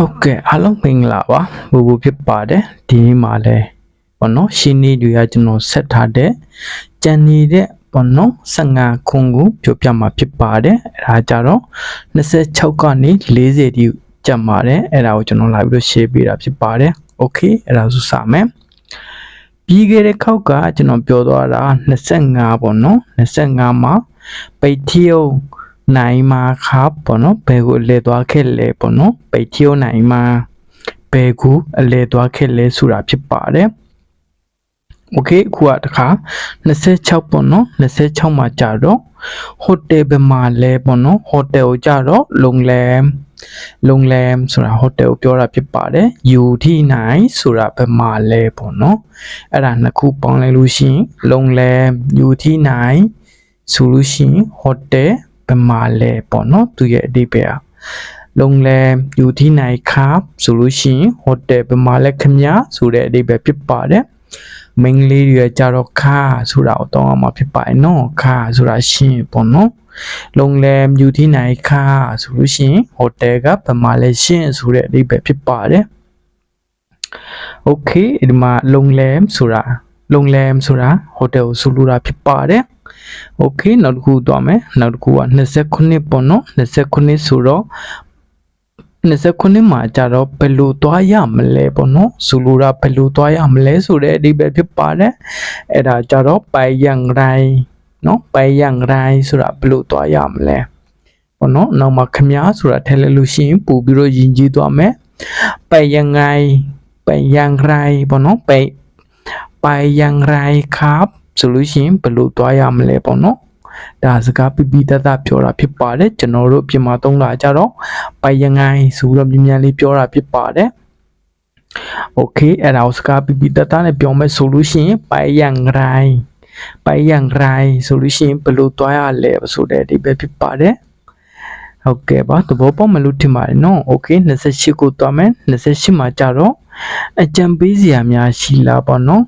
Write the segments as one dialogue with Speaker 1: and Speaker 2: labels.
Speaker 1: ဟုတ်ကဲ့အားလုံးမင်္ဂလာပါဘူဘူဖြစ်ပါတယ်ဒီနေ့မှာလဲဘောနော်ရှင်းနေတွေကကျွန်တော်ဆက်ထားတဲ့ကြံနေတဲ့ဘောနော်15ခုကိုပြောပြမှာဖြစ်ပါတယ်အဲဒါကြတော့26ကနေ40တိကြံပါတယ်အဲဒါကိုကျွန်တော်လာပြီးတော့ share ပေးတာဖြစ်ပါတယ်โอเคအဲဒါဆိုစမယ်ပြီးခဲ့တဲ့ခေါက်ကကျွန်တော်ပြောသွားတာ25ပေါ့နော်25မှာပိတ်ထီယုံ နိုင်မှာครับပေါ့နော်ဘယ်ကိုလဲသွားခဲ့လဲပေါ့နော်ပိတ်ထီယုံနိုင်မှာဘယ်ကိုအလဲသွားခဲ့လဲဆိုတာဖြစ်ပါတယ်โอเคအခုကတခါ26ပေါ့နော်26မှာကြာတော့ဟိုတယ်ဘယ်မှာလဲပေါ့နော်ဟိုတယ်ကိုကြာတော့လုံလမ်လုံလမ်ဆိုတာဟိုတယ်ကိုပြောတာဖြစ်ပါတယ်ယူထိနိုင်ဆိုတာဘယ်မှာလဲပေါ့နော်အဲ့ဒါနှစ်ခုပေါင်းလိုက်လို့ရှိရင်လုံလမ်ယူထိနိုင်ဆိုလို့ရှိရင်ဟိုတယ်ဘယ် မှာလဲပေါ့နော်သူရဲ့အဓိပ္ပာယ်อ่ะလုံလမ်ယူထိနိုင်ခါဆိုလို့ရှိရင်ဟိုတယ်ဘယ်မှာလဲခင်ဗျာဆိုတဲ့အဓိပ္ပာယ်ဖြစ်ပါတယ်မင်းလေးတွေကြတော့ခါဆိုတာကိုတောင်းအောင်မှာဖြစ်ပါတယ်နော်ခါဆိုတာရှင်းပေါ့နော်လုံလမ်ယူထိနိုင်ခါဆိုလို့ရှိရင်ဟိုတယ်ကဘယ်မှာလဲရှင်းဆိုတဲ့အဓိပ္ပာယ်ဖြစ်ပါတယ်โอเคဒီမှာလုံလမ်ဆိုတာလုံလမ်ဆိုတာဟိုတယ်ကိုဆိုလိုတာဖြစ်ပါတယ် โอเคနောက်တစ်ခုသွားမယ်နောက်တစ်ခုက29ပေါ့နော်29ဆိုတော့29မှာကြတော့ဘယ်လိုသွားရမလဲပေါ့နော်ဆိုလိုတာဘယ်လိုသွားရမလဲဆိုတဲ့အဓိပ္ပာယ်ဖြစ်ပါတယ်အဲ့ဒါကြတော့ไปอย่างไรเนาะไปอย่างไรဆိုတာဘယ်လိုသွားရမလဲပေါ့နော်နောက်မှာခမားဆိုတာထည့်လိုက်လို့ရှိရင်ပို့ပြီးတော့ယဉ်ကျေးသွားမယ်ไปยังไงไปอย่างไรပေါ့နော်ไปไปอย่างไรครับ ဆိုလို့ရှိရင်ဘယ်လိုသွားရမလဲပေါ့နော်ဒါစကားပြပြတတ်တပြောတာဖြစ်ပါတယ်ကျွန်တော်တို့ပြင်မာသုံးတာကြတော့ไปยังไงဆိုတော့မြန်မြန်လေးပြောတာဖြစ်ပါတယ်โอเคအဲ့ဒါကိုစကားပြပြတတ်တနဲ့ပြောမယ်ဆိုလို့ရှိရင်ไปอย่างไรไปอย่างไรဆိုလို့ရှိရင်ဘယ်လိုသွားရလဲဆိုတဲ့အဓိပ္ပာယ်ဖြစ်ပါတယ်ဟုတ်ကဲ့ပါသဘောပေါက်မလို့ထင်ပါတယ်နော်โอเค28ကိုသွားမယ်28မှာကြတော့အကြံပေးစရာများရှိလားပေါ့နော်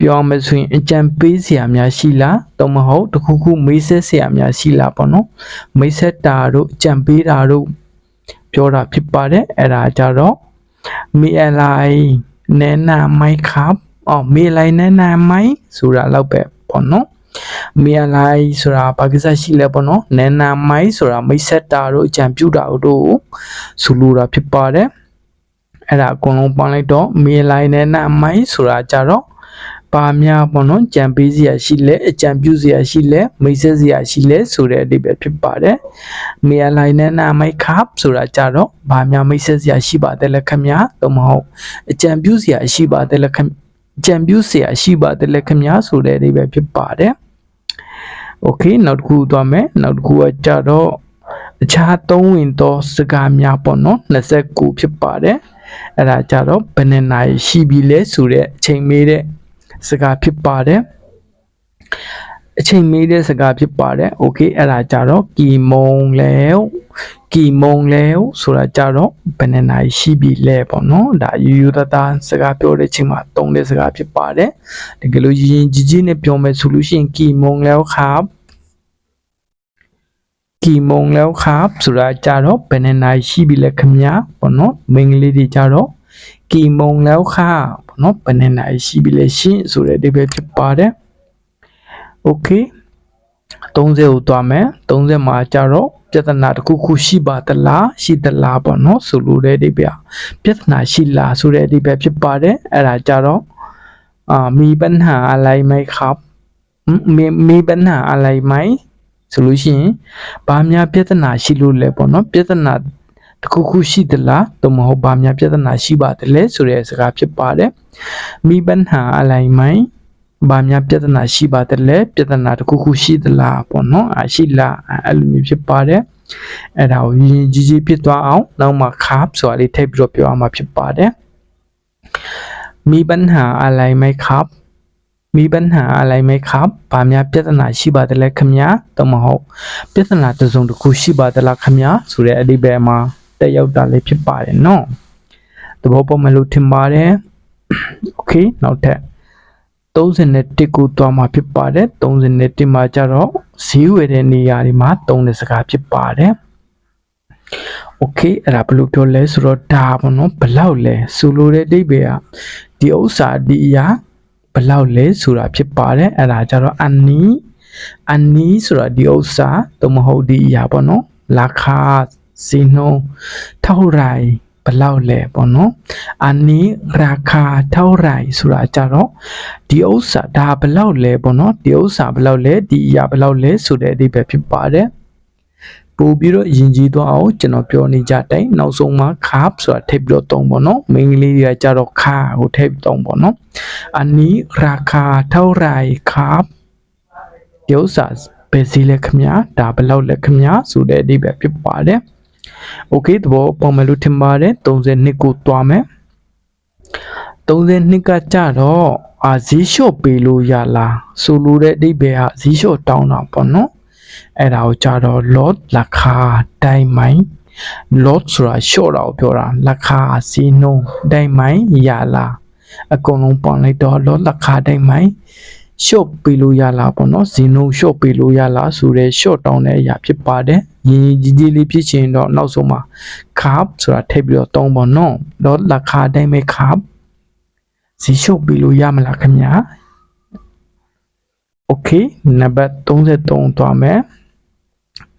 Speaker 1: ပြောမယ်ဆိုရင်အကြံပေးစရာများရှိလားတော့မဟုတ်တခုခုမေးဆက်စရာများရှိလားပေါ့နော်မေးဆက်တာတို့အကြံပေးတာတို့ပြောတာဖြစ်ပါတယ်အဲ့ဒါကြတော့မေအလိုက်နဲနာမိုက်ခပ်အော်မေလိုက်နဲနာမိုက်ဆိုတာတော့ပဲပေါ့နော်မေအလိုက်ဆိုတာဘာကိစ္စရှိလဲပေါ့နော်နဲနာမိုက်ဆိုတာမိတ်ဆက်တာတို့အကြံပြုတာတို့ဆိုလိုတာဖြစ်ပါတယ်အဲ့ဒါအကုန်လုံးပေါင်းလိုက်တော့မေလိုက်နဲနာမိုက်ဆိုတာကြတော့ ပါများပေါ့နော်ကြံပေးစရာရှိလဲအကြံပြုစရာရှိလဲမိတ်ဆက်စရာရှိလဲဆိုတဲ့အဓိပ္ပာယ်ဖြစ်ပါတယ်။မေအလိုက်နဲ့နာမိုက်ခပ်ဆိုတာကြတော့ဘာများမိတ်ဆက်စရာရှိပါတယ်လဲခင်ဗျာသို့မဟုတ်အကြံပြုစရာရှိပါတယ်လဲခင်အကြံပြုစရာရှိပါတယ်လဲခင်ဗျာဆိုတဲ့အဓိပ္ပာယ်ဖြစ်ပါတယ်။ Okay နောက်တစ်ခုသွားမယ်နောက်တစ်ခုကကြတော့အခြားသုံးဝင်သောစကားများပေါ့နော်29ဖြစ်ပါတယ်။အဲ့ဒါကြတော့ဘယ်နှစ်နာရီရှိပြီလဲဆိုတဲ့အချိန်မေးတဲ့ စကားဖြစ်ပါတယ်အချိန်မေးတဲ့စကားဖြစ်ပါတယ်။ Okay အဲ့ဒါကြတော့ကီမုံလဲကီမုံလဲဆိုတာကြတော့ဘယ်နှစ်နာရီရှိပြီလဲပေါ့နော်။ဒါရိုးရိုးသားသားစကားပြောတဲ့ချိန်မှာသုံးတဲ့စကားဖြစ်ပါတယ်။တကယ်လို့ရင်ရင်ကြီးကြီးနဲ့ပြောမယ်ဆိုလို့ရှိရင်ကီမုံလဲခါဘကီမုံလဲခါဘဆိုတာကြတော့ဘယ်နှစ်နာရီရှိပြီလဲခင်ဗျာပေါ့နော်။မိန်းကလေးတွေကြတော့ ကီမုံလဲခါပေါ့နော်ဘယ်နှစ်နာရီရှိပြီလဲရှင်းဆိုတဲ့အဓိပ္ပာယ်ဖြစ်ပါတယ်โอเค30ကိုသွားမယ်30မှာကြတော့ပြဿနာတစ်ခုခုရှိပါသလားရှိသလားပေါ့နော်ဆိုလိုတဲ့အဓိပ္ပာယ်ပြဿနာရှိလားဆိုတဲ့အဓိပ္ပာယ်ဖြစ်ပါတယ်အဲ့ဒါကြတော့อ่ามีปัญหาอะไรไหมครับมีมีปัญหาอะไรไหมဆိုလို့ရှိရင်ဘာများပြဿနာရှိလို့လဲပေါ့နော်ပြဿနာ တစ်ခုခုရှိသလားသို့မဟုတ်ဘာများပြဿနာရှိပါသလဲဆိုတဲ့စကားဖြစ်ပါတယ်มีปัญหาอะไรไหมဘာများပြဿနာရှိပါသလဲပြဿနာတစ်ခုခုရှိသလားပေါ့နော်အရှိလားအဲ့လိုမျိုးဖြစ်ပါတယ်အဲ့ဒါကိုရင်ကြီးကြီးဖြစ်သွားအောင်နောက်မှ carb ဆိုတာလေးထည့်ပြီးတော့ပြောရမှာဖြစ်ပါတယ်มีปัญหาอะไรไหมครับมีปัญหาอะไรไหมครับဘာများပြဿနာရှိပါသလဲခင်ဗျာတော့မဟုတ်ပြဿနာတစ်စုံတစ်ခုရှိပါသလားခင်ဗျာဆိုတဲ့အဓိပ္ပာယ်မှာ တက်ရောက်တာလေးဖြစ်ပါတယ်เนาะသဘောပေါက်မလို့ထင်ပါတယ်โอเคနောက်ထပ်31ကိုသွားမှာဖြစ်ပါတယ်31မှာကျတော့ဈေးဝယ်တဲ့နေရာတွေမှာတုံးတဲ့စကားဖြစ်ပါတယ်โอ โอเคအဲ့ဒါဘယ်လိုပြောလဲဆိုတော့ဒါပေါ့နော်ဘလောက်လဲဆိုလိုတဲ့အဓိပ္ပာယ်ကဒီဥစ္စာဒီအရာဘလောက်လဲဆိုတာဖြစ်ပါတယ်အဲ့ဒါကြတော့အနီအနီဆိုတာဒီဥစ္စာသို့မဟုတ်ဒီအရာပေါ့နော်รา คาစီနှုန်းเท่าไหร่ဘလောက်လဲပေါ့နော်အနီราคาเท่าไหร่ဆိုတာကြတော့ဒီဥစ္စာဒါဘလောက်လဲပေါ့နော်ဒီဥစ္စာဘလောက်လဲဒီအရာဘလောက်လဲဆိုတဲ့အဓိပ္ပာယ်ဖြစ်ပါတယ်ပို့ပြီးတော့ယဉ်ကျေးသွားအောင်ကျွန်တော်ပြောနေကြတိုင်းနောက်ဆုံးမှာ carb ဆိုတာထည့်ပြီးတော့သုံးပေါ့နော်မိန်းကလေးတွေကကြတော့ car ကိုထည့်ပြီးသုံးပေါ့နော်အနီราคาเท่าไหร่ carb ဒီဥစ္စာဘယ်စီလဲခမညာဒါဘယ်လောက်လဲခမညာဆိုတဲ့အဓိပ္ပာယ်ဖြစ်ပါတယ် โอเคသဘောပေါက်မယ်လို့ထင်ပါတယ်32ကိုသွားမယ်32ကကြတော့အာဈေးလျှော့ပေးလို့ရလားဆိုလိုတဲ့အဓိပ္ပာယ်ဟာဈေးလျှော့တောင်းတာပေါ့နော်အဲ့ဒါကိုကြတော့ lot ราคาတိုင်းမိုင်း lot ဆိုတာလျှော့တာကိုပြောတာราคาဈေးနှုန်းတိုင်းမိုင်းရလားအကုန်လုံးပေါင်းလိုက်တော့ lot ราคาတိုင်းမိုင်း ရှော့ပေးလို့ရလားပေါ့နော်ဇင်းလုံးရှော့ပေးလို့ရလားဆိုတဲ့ရှော့တောင်းတဲ့အရာဖြစ်ပါတယ်ရင်းကြီးကြီးလေးဖြစ်ချင်တော့နောက်ဆုံးမှာ carb ဆိုတာထည့်ပြီးတော့တောင်းပေါ့နော်တော့လခါတိုင်းပဲ carb ဇင်းရှော့ပေးလို့ရမလားခင်ဗျာ okay နံပါတ်33သွားမယ်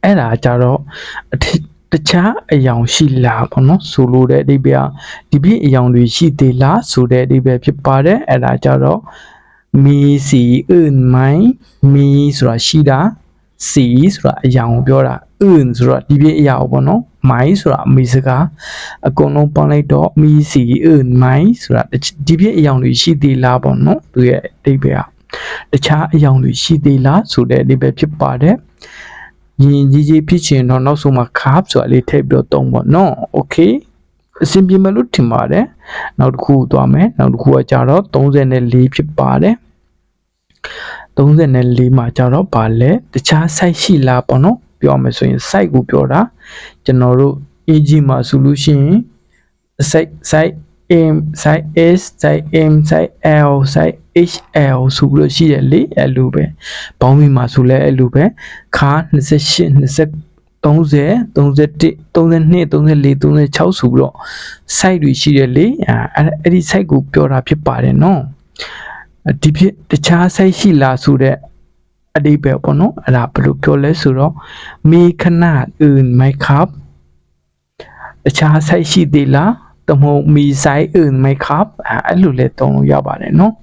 Speaker 1: အဲ့ဒါကြတော့အထတခြားအယောင်ရှိလားပေါ့နော်ဆိုလိုတဲ့အဓိပ္ပာယ်ဒီပြည့်အယောင်တွေရှိသေးလားဆိုတဲ့အဓိပ္ပာယ်ဖြစ်ပါတယ်အဲ့ဒါကြတော့ มีสีอื่นไหมมีဆိုတာရှိတာสีဆိုတာအရာကိုပြောတာอื่นဆိုတာဒီပြည့်အရာကိုပေါ့နော်မိုင်းဆိုတာအမေစကားအကုန်လုံးပေါင်းလိုက်တော့มีสีอื่นไหมဆိုတာဒီပြည့်အရာတွေရှိသေးလားပေါ့နော်သူရဲ့အဓိပ္ပာယ်ကတခြားအရာတွေရှိသေးလားဆိုတဲ့အဓိပ္ပာယ်ဖြစ်ပါတယ်ရင်ကြီးကြီးဖြစ်ချင်တော့နောက်ဆုံးမှာ carb ဆိုတာလေးထည့်ပြီးတော့သုံးပေါ့နော် okay အဆင်ပြေမလို့ထင်ပါတယ်နောက်တစ်ခုသွားမယ်နောက်တစ်ခုကကြတော့34ဖြစ်ပါတယ်34မှာကြတော့ဗာလဲတခြား site ရှိလားပေါ့နော်ပြောမယ်ဆိုရင် site ကိုပြောတာကျွန်တော်တို့ AG မှာဆိုလို့ရှိရင် site site M site S site M site L site HL ဆိုပြီးလို့ရှိတယ်လေအဲ့လိုပဲဘောင်းမီမှာဆိုလဲအဲ့လိုပဲခါ28 20 30 31 32 34 36ဆိုပြီးတော့ site တွေရှိတယ်လေအဲအဲ့ဒီ site ကိုပြောတာဖြစ်ပါတယ်နော်ဒီဖြစ်တခြား site ရှိလားဆိုတော့အတိပဲပေါ့နော်အဲ့ဒါဘယ်လိုပြောလဲဆိုတော့မေခနာ in my cup တခြား site ရှိသေးလားတမုံမီ site in my cup အဲ့လိုလဲတုံးလို့ရပါတယ်နော်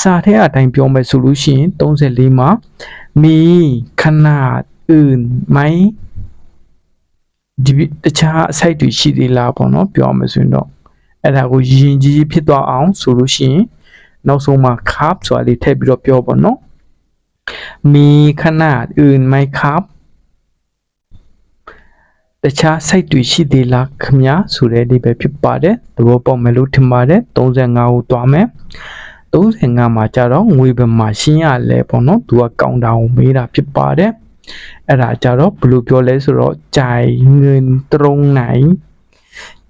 Speaker 1: စာထဲအတိုင်းပြောမယ်ဆိုလို့ရှိရင်34မှာမီခနာ in my ဒီတခြား site တွေရှိသေးလားပေါ့နော်ပြောမယ်ဆိုရင်တော့အဲ့ဒါကိုယဉ်ကြီးဖြစ်သွားအောင်ဆိုလို့ရှိရင်နောက်ဆုံးမှာ carb ဆိုတာလေးထည့်ပြီးတော့ပြောပါနော်มีขนาดอื่นไหมครับတခြား site တွေရှိသေးလားခင်ဗျာဆိုတဲ့ဒီပဲဖြစ်ပါတယ်သဘောပေါက်မယ်လို့ထင်ပါတယ်35ကိုတွားမယ်35မှာကြတော့ငွေဘယ်မှာရှင်းရလဲပေါ့နော်သူကကောင်တာကိုမေးတာဖြစ်ပါတယ် အဲ့ဒါကြတော့ဘယ်လိုပြောလဲဆိုတော့ကြိုင်ငွင်တုံးနိုင်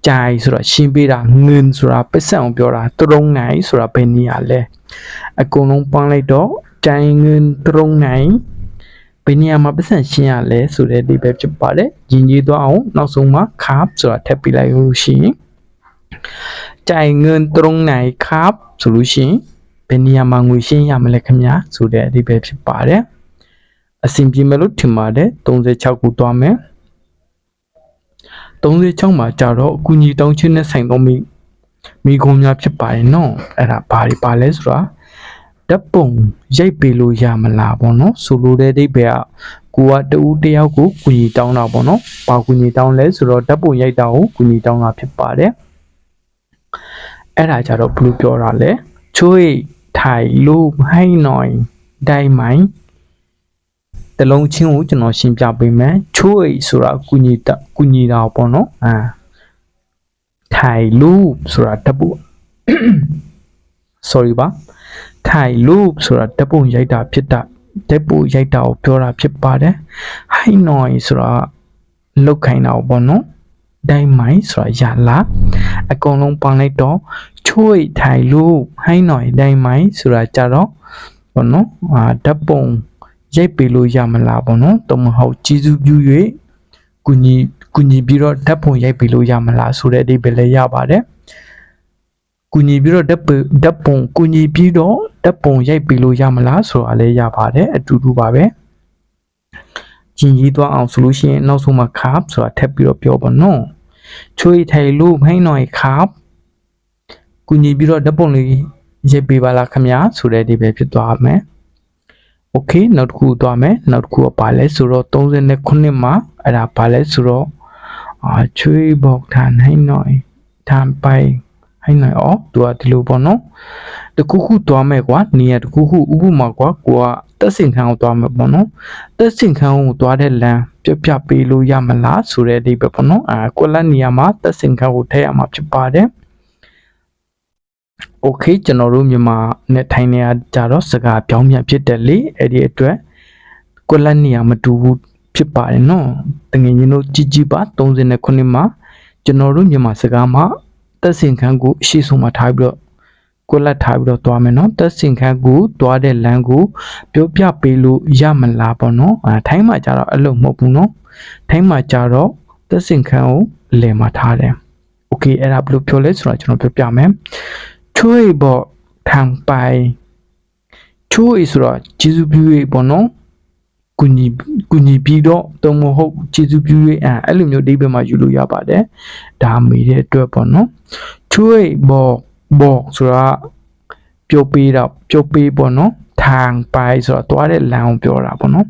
Speaker 1: ကြိုင်ဆိုတော့ရှင်းပေးတာငွင်ဆိုတာပစ္စံကိုပြောတာတုံးနိုင်ဆိုတာဘယ်နည်းရလဲအကုန်လုံးပေါင်းလိုက်တော့ကြိုင်ငွင်တုံးနိုင်ဘယ်နေရာမှာပတ်စံရှင်းရလဲဆိုတဲ့ဒီပဲဖြစ်ပါတယ်။ရင်ကြီးသွားအောင်နောက်ဆုံးမှာ carb ဆိုတာထပ်ပြလိုက်လို့ရှိရင်ကြိုင်ငွန်းတုံးနိုင် carb ဆိုလို့ရှိရင်ဘယ်နေရာမှာငွေရှင်းရမလဲခင်ဗျာဆိုတဲ့အဓိပ္ပာယ်ဖြစ်ပါတယ်။ အဆင်ပြေမယ်လို့ထင်ပါတယ်36ကိုသွားမယ်36မှာကြတော့အကူအညီတောင်းခြင်းနဲ့ဆိုင်သောမိမိကုံများဖြစ်ပါရဲ့နော်အဲ့ဒါဘာတွေပါလဲဆိုတာဓာတ်ပုံရိုက်ပေးလို့ရမလားပေါ့နော်ဆိုလိုတဲ့အိဗယ်ကကိုကတူတယောက်ကိုကူညီတောင်းတာပေါ့နော်ဘာကူညီတောင်းလဲဆိုတော့ဓာတ်ပုံရိုက်တာကိုကူညီတောင်းတာဖြစ်ပါတယ်အဲ့ဒါကြတော့ဘယ်လိုပြောတာလဲချွေထိုင်လို့ဟိုင်းနိုင်ဒိုင်မိုင်း တလုံးချင်းကိုကျွန်တော်ရှင်းပြပေးမယ်ချိုးအိဆိုတာကုညီတကုညီတာပေါ့နော်အာထိုင်လူဆိုတာတပု sorry ပါထိုင်လူဆိုတာတပုရိုက်တာဖြစ်တာတပုရိုက်တာကိုပြောတာဖြစ်ပါတယ်ဟိုင်းနော်ဆိုတာလောက်ခိုင်းတာပေါ့နော်ဒိုင်မိုင်ဆိုတာရလာအကုန်လုံးပေါင်းလိုက်တော့ချိုးထိုင်လူဟိုင်းနော်ဒိုင်မိုင်ဆိုတာကြတော့ဘောနော်အာဓာတ်ပုံ ရိုက်ပေးလို့ရမလားဘောနော်တမဟုတ်ကျေးဇူးပြု၍ကုညီကူညီပြီးတော့ဓာတ်ပုံရိုက်ပြီးလို့ရမလားဆိုတဲ့အဓိပ္ပာယ်လည်းရပါတယ်ကူညီပြီးတော့ဓာတ်ပုံဓာတ်ပုံကူညီပြီးတော့ဓာတ်ပုံရိုက်ပြီးလို့ရမလားဆိုတာလည်းရပါတယ်အတူတူပါပဲကျင်ကြီးသွားအောင်ဆိုလို့ရှိရင်နောက်ဆုံးမှာ carb ဆိုတာထပ်ပြီးတော့ပြောပါနော်ချွေထိုင်လို့ဖိနှော် carb ကူညီပြီးတော့ဓာတ်ပုံလေးရိုက်ပေးပါလားခင်ဗျာဆိုတဲ့အဓိပ္ပာယ်ဖြစ်သွားမယ် okay နောက်တစ်ခုသွားမယ်နောက်တစ်ခုကဘာလဲဆိုတော့39မှာအဲ့ဒါဘာလဲဆိုတော့အာချွေးဘောက်ထန်ဟိုင်းနိုင်ထန်ပိုင်ဟိုင်းနိုင်အော်သူကဒီလိုပေါ့နော်တခုခုသွားမယ်ကွာနေရတခုခုဥပမာကွာကိုကတက်စင်ခန်းကိုသွားမယ်ပေါ့နော်တက်စင်ခန်းကိုသွားတဲ့လမ်းပြပြပေးလို့ရမလားဆိုတဲ့အဓိပ္ပာယ်ပေါ့နော်အာကွက်လက်နေရာမှာတက်စင်ခန်းကိုထည့်ရမှာဖြစ်ပါတယ် โอเคကျွန်တော်တို့မြန်မာနဲ့ထိုင်းနေရကြတော့စကားပြောင်းပြန်ဖြစ်တယ်လေအဲ့ဒီအတွက်ကိုလက်နေရာမတူဘူးဖြစ်ပါတယ်နော်တငယ်ချင်းတို့ជីជីပါ39မှာကျွန်တော်တို့မြန်မာစကားမှာတက်စင်ခန်းကိုအရှိဆုံးမှာထားပြီးတော့ကိုလက်ထားပြီးတော့သွားမယ်နော်တက်စင်ခန်းကိုသွားတဲ့လမ်းကိုပြောပြပေးလို့ရမလားပေါ့နော်အဲထိုင်းမှာကြတော့အဲ့လိုမဟုတ်ဘူးနော်ထိုင်းမှာကြတော့တက်စင်ခန်းကိုလယ်မှာထားတယ်โอเคအဲ့ဒါဘယ်လိုပြောလဲဆိုတော့ကျွန်တော်ပြောပြမယ် ช่วยบอกทางไปช่วยဆိုတော့ကျေးဇူးပြု၍ပေါ့နော်ကူညီကူညီပြီးတော့တုံမဟုတ်ကျေးဇူးပြု၍အဲအဲ့လိုမျိုးအဓိပ္ပာယ်မှာယူလို့ရပါတယ်ဒါမေးတဲ့အတွက်ပေါ့နော်ช่วยบอกบอกဆိုတာပြောပေးတော့ပြောပေးပေါ့နော်ทางไปဆိုတော့တွားတဲ့လမ်းကိုပြောတာပေါ့နော်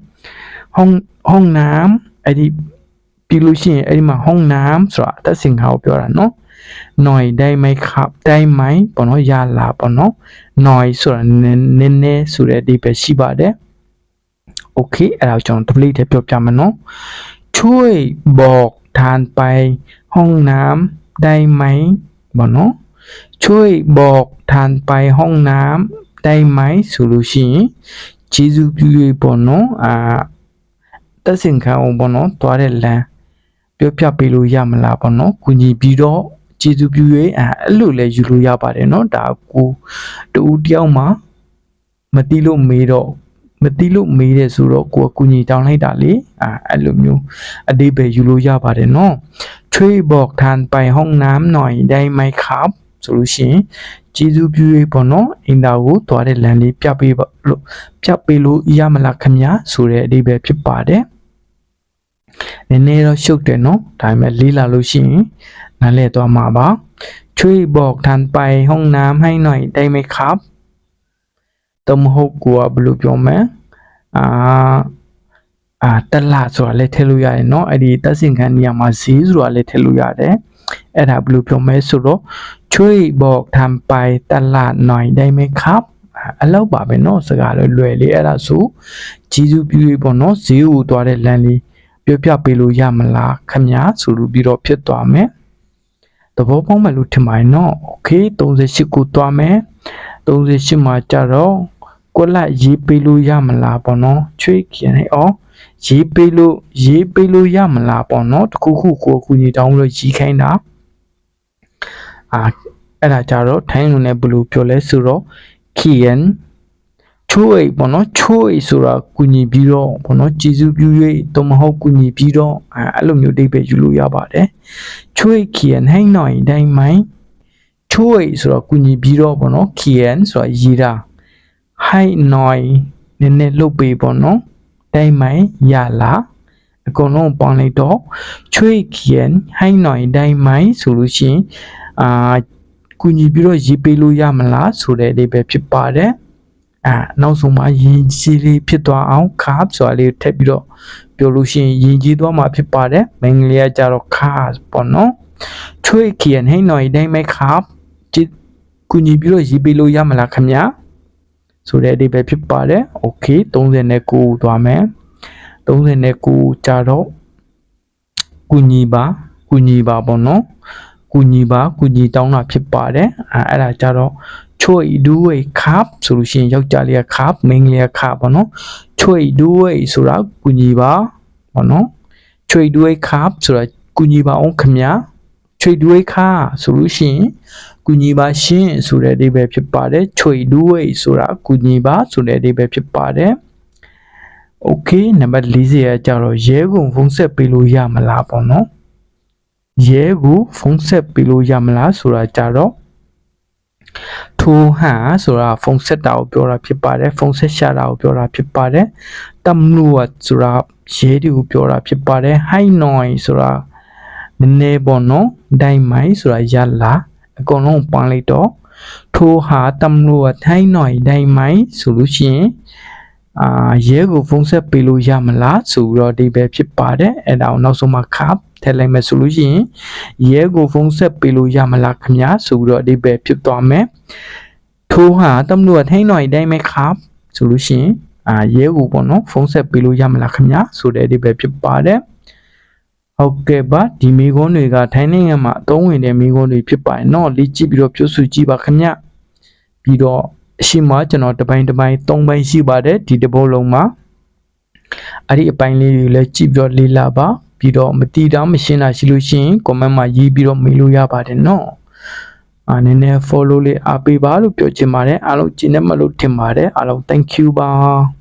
Speaker 1: ห้องห้องน้ำအဲ့ဒီပြီးလို့ရှိရင်အဲ့ဒီမှာห้องน้ำဆိုတာအသက်စင်ခါကိုပြောတာနော် หน่อยได้ไหมครับได้ไหมပေါ့နော်ရလာပေါ့နော်หน่อยဆိုတာနည်းနည်းနည်းဆိုတဲ့အဓိပ္ပာယ်ရှိပါတယ်โอเคအဲ့ဒါကိုကျွန်တော် delete ထဲပြောပြမယ်နော်ช่วยบอกทานไปห้องน้ำได้ไหมပေါ့နော်ช่วยบอกทานไปห้องน้ำได้ไหมဆိုလို့ရှိရင်ကျေးဇူးပြု၍ပေါ့နော်အာတက်စင်ခံအောင်ပေါ့နော်တွားတဲ့လမ်းပြောပြပေးလို့ရမလားပေါ့နော်ကုညီပြီးတော့ ကျေးဇူးပြု၍အဲအဲ့လိုလဲယူလို့ရပါတယ်เนาะဒါကိုတူတယောက်မှမတိလို့မေးတော့မတိလို့မေးတယ်ဆိုတော့ကိုကကုညီတောင်းလိုက်တာလေအဲအဲ့လိုမျိုးအတိပဲယူလို့ရပါတယ်เนาะช่วยบอกทานไปห้องน้ำหน่อยได้ไหมครับဆိုလို့ရှိရင်ကျေးဇူးပြု၍ပေါ့နော်အင်တာကိုတွားတဲ့လမ်းလေးပြပေးပါလို့ပြပေးလို့ရမလားခင်ဗျာဆိုတဲ့အတိပဲဖြစ်ပါတယ်နည်းနည်းတော့ရှုပ်တယ်နော်ဒါပေမဲ့လေးလာလို့ရှိရင် နားလည်သွားမှာပါช่วยบอกทานไปห้องน้ำให้หน่อยได้ไหมครับတမဟုတ်ကိုကဘယ်လိုပြောမလဲအာအာတလဆိုတာလည်းထည့်လို့ရတယ်เนาะအဲ့ဒီတက်စင်ခံနေရာမှာဈေးဆိုတာလည်းထည့်လို့ရတယ်အဲ့ဒါဘယ်လိုပြောမလဲဆိုတော့ช่วยบอกทานไปตลาดหน่อยได้ไหมครับအလောက်ပါပဲเนาะစကားလွယ်လွယ်လေးအဲ့ဒါဆိုဂျီစုပြည့်ပေါ့เนาะဈေးကိုသွားတဲ့လမ်းလေးပြောပြပေးလို့ရမလားခမညာဆိုလို့ပြီးတော့ဖြစ်သွားမယ် သဘောပေါက်မယ်လို့ထင်ပါတယ်နော်โอเค38ကိုသွားမယ်38မှာကြတော့ကိုလက်ရေးပေးလို့ရမလားပေါ့နော်ချွေးခင်နေအောင်ရေးပေးလို့ရေးပေးလို့ရမလားပေါ့နော်တခုခုကိုကူညီတောင်းလို့ရေးခိုင်းတာအာအဲ့ဒါကြတော့ထိုင်းလူနဲ့ဘယ်လိုပြောလဲဆိုတော့ Kian ချိုးအိပေါ့နော်ချိုးအိဆိုတာကုညီပြီးတော့ပေါ့နော်ကျေစုပြု၍တမဟုတ်ကုညီပြီးတော့အဲအဲ့လိုမျိုးအိဗယ်ယူလို့ရပါတယ်ချိုးအိ Kian ဟိုင်းနိုင်တိုင်းမိုင်းချိုးအိဆိုတော့ကုညီပြီးတော့ပေါ့နော် Kian ဆိုတာရေးတာဟိုင်းနိုင်နည်းနည်းလုတ်ပေးပေါ့နော်တိုင်းမိုင်းရလာအကုန်လုံးပေါင်းလိုက်တော့ချွေခီယန်ဟိုင်းနိုင်တိုင်းမိုင်းဆိုလို့ရှိရင်အာကုညီပြီးတော့ရေးပေးလို့ရမလားဆိုတဲ့အိဗယ်ဖြစ်ပါတယ် အာနောက်ဆုံးမှာရင်ကြီးလေးဖြစ်သွားအောင် carb ဆိုတာလေးထည့်ပြီးတော့ပြောလို့ရှိရင်ရင်ကြီးသွားမှာဖြစ်ပါတယ်မင်္ဂလိကကြတော့ carb ပေါ့နော်ချွေခီယန်ဟိုင်းနိုင်တိုင်းမိုင်း carb ကုညီပြီးတော့ရေးပေးလို့ရမလားခင်ဗျာဆိုတဲ့အဓိပ္ပာယ်ဖြစ်ပါတယ်။ Okay 39သွားမယ်။39ကြာတော့ကုညီပါကုညီပါပေါ့နော်။ကုညီပါကုညီတောင်းတာဖြစ်ပါတယ်။အဲအဲ့ဒါကြတော့ ချွေဒူဝေခပ်ဆိုလို့ရှိရင်ယောက်ျားလေးကခပ်မိန်းကလေးကခပ်ပေါ့နော်။ချွေဒူဝေဆိုတာကုညီပါပေါ့နော်။ချွေဒူဝေခပ်ဆိုတာကုညီပါအောင်ခင်ဗျာ။ချွေဒူဝေခါဆိုလို့ရှိရင်ကူညီပါရှင်ဆိုတဲ့အဓိပ္ပာယ်ဖြစ်ပါတယ်ချွေဒူးဝိတ်ဆိုတာကူညီပါဆိုတဲ့အဓိပ္ပာယ်ဖြစ်ပါတယ်โอเคနံပါတ်40ကကြတော့ရဲကုန်ဖုန်းဆက်ပေးလို့ရမလားပေါ့နော် ရဲကိုဖုန်းဆက်ပေးလို့ရမလားဆိုတာကြတော့ ထိုဟန်ဆိုတာဖုန်းဆက်တာကိုပြောတာဖြစ်ပါတယ်ဖုန်းဆက်ရှာတာကိုပြောတာဖြစ်ပါတယ်တမ်လူဝတ်ဆိုတာရဲတွေကိုပြောတာဖြစ်ပါတယ်ဟိုင်နိုင်ဆိုတာနည်းနည်းပေါ့နော်ဒိုင်မိုင်ဆိုတာရလာအကုန်လုံးပန်းလိုက်တော့ထိုဟာတမ်လူဝတ်ဟိုင်နိုင်ဒိုင်မိုင်ဆိုလို့ရှိရင်အာရဲကိုဖုန်းဆက်ပေးလို့ရမလားဆိုပြီးတော့ဒီပဲဖြစ်ပါတယ်အဲ့ဒါကိုနောက်ဆုံးမှခပ် ထည့်လိုက်မယ်ဆိုလို့ရှိရင်ရဲကိုဖုန်းဆက်ပေးလို့ရမလားခင်ဗျာဆိုပြီးတော့ဒီပဲဖြစ်သွားမယ်ထိုဟာတမလို့ထိုင်းတော်အတိုင်းပဲခပ်ဆိုလို့ရှိရင်အာရဲကိုပေါ့နော်ဖုန်းဆက်ပေးလို့ရမလားခင်ဗျာဆိုတဲ့ဒီပဲဖြစ်ပါတယ်ဟုတ်ကဲ့ပါဒီမိကုန်းတွေကထိုင်းနိုင်ငံမှာအသုံးဝင်တဲ့မိကုန်းတွေဖြစ်ပါတယ်เนาะလေ့ကြည့်ပြီးတော့ပြောဆိုကြည့်ပါခင်ဗျပြီးတော့အရှိမကျွန်တော်တစ်ပိုင်းတစ်ပိုင်းသုံးပိုင်းရှိပါတယ်ဒီတစ်ပုတ်လုံးမှာအဲ့ဒီအပိုင်းလေးတွေလည်းကြည့်ပြီးတော့လေ့လာပါ ပြီးတော့မတီတောင်းမရှင်းတာရှိလို့ရှိရင် comment မှာရေးပြီးတော့မေးလို့ရပါတယ်နော်အာနည်းနည်း follow လေးအားပေးပါလို့ပြောချင်ပါတယ်အားလုံးကျေနပ်မလို့ထင်ပါတယ်အားလုံး thank you ပါ